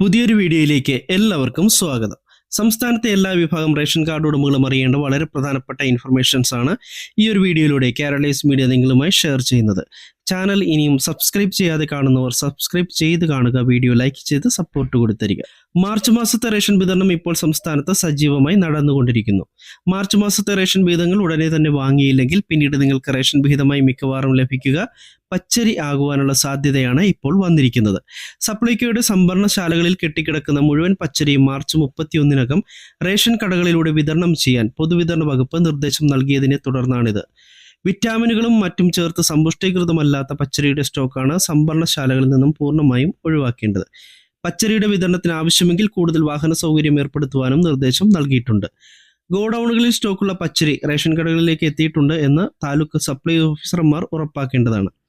പുതിയൊരു വീഡിയോയിലേക്ക് എല്ലാവർക്കും സ്വാഗതം. സംസ്ഥാനത്തെ എല്ലാ വിഭാഗം റേഷൻ കാർഡ് ഉടമകളും അറിയേണ്ട വളരെ പ്രധാനപ്പെട്ട ഇൻഫർമേഷൻസ് ആണ് ഈ ഒരു വീഡിയോയിലൂടെ കേരളീസ് മീഡിയ നിങ്ങളുമായി ഷെയർ ചെയ്യുന്നത്. ചാനൽ ഇനിയും സബ്സ്ക്രൈബ് ചെയ്യാതെ കാണുന്നവർ സബ്സ്ക്രൈബ് ചെയ്ത് കാണുക വീഡിയോ ലൈക്ക് ചെയ്ത് സപ്പോർട്ട് കൊടുത്തിരിക്കുക. മാർച്ച് മാസത്തെ റേഷൻ വിതരണം ഇപ്പോൾ സംസ്ഥാനത്ത് സജീവമായി നടന്നുകൊണ്ടിരിക്കുന്നു. മാർച്ച് മാസത്തെ റേഷൻ വിഹിതങ്ങൾ ഉടനെ തന്നെ വാങ്ങിയില്ലെങ്കിൽ പിന്നീട് നിങ്ങൾക്ക് റേഷൻ വിഹിതമായി മിക്കവാറും ലഭിക്കുക പച്ചരി ആകുവാനുള്ള സാധ്യതയാണ് ഇപ്പോൾ വന്നിരിക്കുന്നത്. സപ്ലൈകോയുടെ സംഭരണശാലകളിൽ കെട്ടിക്കിടക്കുന്ന മുഴുവൻ പച്ചരിയും മാർച്ച് മുപ്പത്തിയൊന്നിനകം റേഷൻ കടകളിലൂടെ വിതരണം ചെയ്യാൻ പൊതുവിതരണ വകുപ്പ് നിർദ്ദേശം നൽകിയതിനെ തുടർന്നാണിത്. വിറ്റാമിനുകളും മറ്റും ചേർത്ത് സമ്പുഷ്ടീകൃതമല്ലാത്ത പച്ചരിയുടെ സ്റ്റോക്കാണ് സംഭരണശാലകളിൽ നിന്നും പൂർണമായും ഒഴിവാക്കേണ്ടത്. പച്ചരിയുടെ വിതരണത്തിന് ആവശ്യമെങ്കിൽ കൂടുതൽ വാഹന സൗകര്യം ഏർപ്പെടുത്തുവാനും നിർദ്ദേശം നൽകിയിട്ടുണ്ട്. ഗോഡൌണുകളിൽ സ്റ്റോക്കുള്ള പച്ചരി റേഷൻ കടകളിലേക്ക് എത്തിയിട്ടുണ്ട് എന്ന് താലൂക്ക് സപ്ലൈ ഓഫീസർമാർ ഉറപ്പാക്കേണ്ടതാണ്.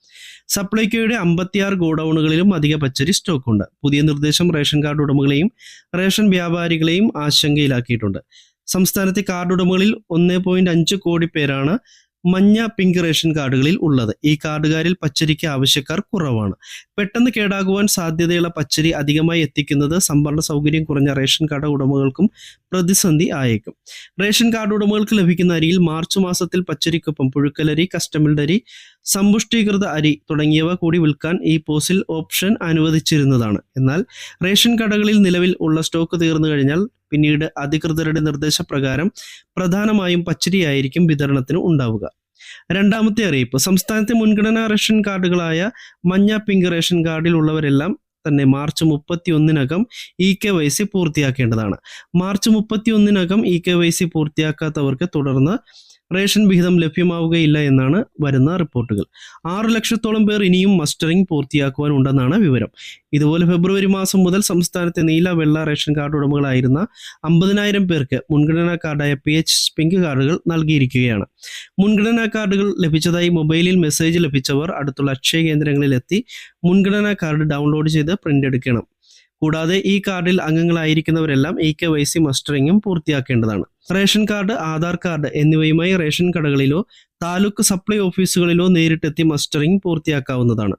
സപ്ലൈകോയുടെ അമ്പത്തിയാറ് ഗോഡൌണുകളിലും അധിക പച്ചരി സ്റ്റോക്ക് ഉണ്ട് പുതിയ നിർദ്ദേശം റേഷൻ കാർഡ് ഉടമകളെയും റേഷൻ വ്യാപാരികളെയും ആശങ്കയിലാക്കിയിട്ടുണ്ട്. സംസ്ഥാനത്തെ കാർഡ് ഉടമകളിൽ ഒന്നേ പോയിന്റ് അഞ്ച് കോടി പേരാണ് മഞ്ഞ പിങ്ക് റേഷൻ കാർഡുകളിൽ ഉള്ളത്. ഈ കാർഡുകാരിൽ പച്ചരിക്ക് ആവശ്യക്കാർ കുറവാണ്. പെട്ടെന്ന് കേടാകുവാൻ സാധ്യതയുള്ള പച്ചരി അധികമായി എത്തിക്കുന്നത് സംഭരണ സൗകര്യം കുറഞ്ഞ റേഷൻ കാർഡ് ഉടമകൾക്കും പ്രതിസന്ധി ആയേക്കും. റേഷൻ കാർഡ് ഉടമകൾക്ക് ലഭിക്കുന്ന അരിയിൽ മാർച്ച് മാസത്തിൽ പച്ചരിക്കൊപ്പം പുഴുക്കലരി കസ്റ്റമിൽഡരി സമ്പുഷ്ടീകൃത അരി തുടങ്ങിയവ കൂടി വിൽക്കാൻ ഈ പോസിൽ ഓപ്ഷൻ അനുവദിച്ചിരുന്നതാണ്. എന്നാൽ റേഷൻ കടകളിൽ നിലവിൽ ഉള്ള സ്റ്റോക്ക് തീർന്നു കഴിഞ്ഞാൽ പിന്നീട് അധികൃതരുടെ നിർദ്ദേശപ്രകാരം പ്രധാനമായും പച്ചരിയായിരിക്കും വിതരണത്തിന് ഉണ്ടാവുക. രണ്ടാമത്തെ അറിയിപ്പ് സംസ്ഥാനത്തെ മുൻഗണനാ റേഷൻ കാർഡുകളായ മഞ്ഞ പിങ്ക് റേഷൻ കാർഡിൽ ഉള്ളവരെല്ലാം തന്നെ മാർച്ച് മുപ്പത്തി ഒന്നിനകം ഇ കെ വൈ സി പൂർത്തിയാക്കേണ്ടതാണ്. മാർച്ച് മുപ്പത്തി ഒന്നിനകം ഇ കെ വൈ സി പൂർത്തിയാക്കാത്തവർക്ക് തുടർന്ന് റേഷൻ വിഹിതം ലഭ്യമാവുകയില്ല എന്നാണ് വരുന്ന റിപ്പോർട്ടുകൾ. ആറ് ലക്ഷത്തോളം പേർ ഇനിയും മസ്റ്ററിംഗ് പൂർത്തിയാക്കുവാൻ ഉണ്ടെന്നാണ് വിവരം. ഇതുപോലെ ഫെബ്രുവരി മാസം മുതൽ സംസ്ഥാനത്തെ നീല വെള്ള റേഷൻ കാർഡ് ഉടമകളായിരുന്ന അമ്പതിനായിരം പേർക്ക് മുൻഗണനാ കാർഡായ പി എച്ച് പിങ്ക് കാർഡുകൾ നൽകിയിരിക്കുകയാണ്. മുൻഗണനാ കാർഡുകൾ ലഭിച്ചതായി മൊബൈലിൽ മെസ്സേജ് ലഭിച്ചവർ അടുത്തുള്ള അക്ഷയ കേന്ദ്രങ്ങളിൽ എത്തി മുൻഗണനാ കാർഡ് ഡൗൺലോഡ് ചെയ്ത് പ്രിന്റ് എടുക്കണം. കൂടാതെ ഈ കാർഡിൽ അംഗങ്ങളായിരിക്കുന്നവരെല്ലാം ഇ കെ വൈ സി മസ്റ്ററിംഗും പൂർത്തിയാക്കേണ്ടതാണ്. റേഷൻ കാർഡ് ആധാർ കാർഡ് എന്നിവയുമായി റേഷൻ കടകളിലോ താലൂക്ക് സപ്ലൈ ഓഫീസുകളിലോ നേരിട്ടെത്തി മസ്റ്ററിംഗ് പൂർത്തിയാക്കാവുന്നതാണ്.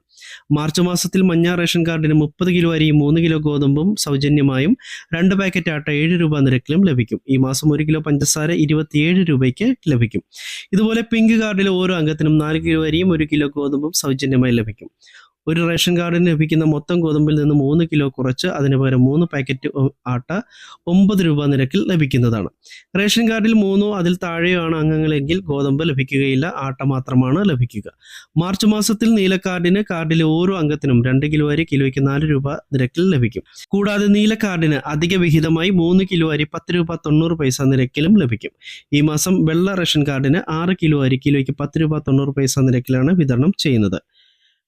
മാർച്ച് മാസത്തിൽ മഞ്ഞ റേഷൻ കാർഡിന് മുപ്പത് കിലോ അരിയും മൂന്ന് കിലോ ഗോതമ്പും സൗജന്യമായും രണ്ട് പാക്കറ്റ് ആട്ട ഏഴ് രൂപ നിരക്കിലും ലഭിക്കും. ഈ മാസം ഒരു കിലോ പഞ്ചസാര ഇരുപത്തിയേഴ് രൂപയ്ക്ക് ലഭിക്കും. ഇതുപോലെ പിങ്ക് കാർഡിലെ ഓരോ അംഗത്തിനും നാല് കിലോ അരിയും ഒരു കിലോ ഗോതമ്പും സൗജന്യമായി ലഭിക്കും. ഒരു റേഷൻ കാർഡിന് ലഭിക്കുന്ന മൊത്തം ഗോതമ്പിൽ നിന്ന് മൂന്ന് കിലോ കുറച്ച് അതിന് പകരം മൂന്ന് പാക്കറ്റ് ആട്ട ഒമ്പത് രൂപ നിരക്കിൽ ലഭിക്കുന്നതാണ്. റേഷൻ കാർഡിൽ മൂന്നോ അതിൽ താഴെയോ ആണ് അംഗങ്ങളെങ്കിൽ ഗോതമ്പ് ലഭിക്കുകയില്ല ആട്ട മാത്രമാണ് ലഭിക്കുക. മാർച്ച് മാസത്തിൽ നീല കാർഡിന് കാർഡിലെ ഓരോ അംഗത്തിനും രണ്ട് കിലോ അരി കിലോയ്ക്ക് നാല് രൂപ നിരക്കിൽ ലഭിക്കും. കൂടാതെ നീല കാർഡിന് അധിക വിഹിതമായി മൂന്ന് കിലോ അരി പത്ത് രൂപ തൊണ്ണൂറ് പൈസ നിരക്കിലും ലഭിക്കും. ഈ മാസം വെള്ള റേഷൻ കാർഡിന് ആറ് കിലോ അരി കിലോയ്ക്ക് പത്ത് രൂപ തൊണ്ണൂറ് പൈസ നിരക്കിലാണ് വിതരണം ചെയ്യുന്നത്.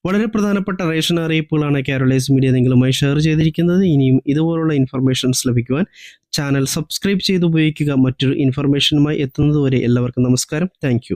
വളരെ പ്രധാനപ്പെട്ട റേഷൻ അറിയിപ്പുകളാണ് കേരളീസ് മീഡിയ നിങ്ങളുമായി ഷെയർ ചെയ്തിരിക്കുന്നത്. ഇനിയും ഇതുപോലുള്ള ഇൻഫർമേഷൻസ് ലഭിക്കുവാൻ ചാനൽ സബ്സ്ക്രൈബ് ചെയ്ത് ഉപയോഗിക്കുക മറ്റൊരു ഇൻഫർമേഷനുമായി എത്തുന്നതുവരെ എല്ലാവർക്കും നമസ്കാരം. താങ്ക്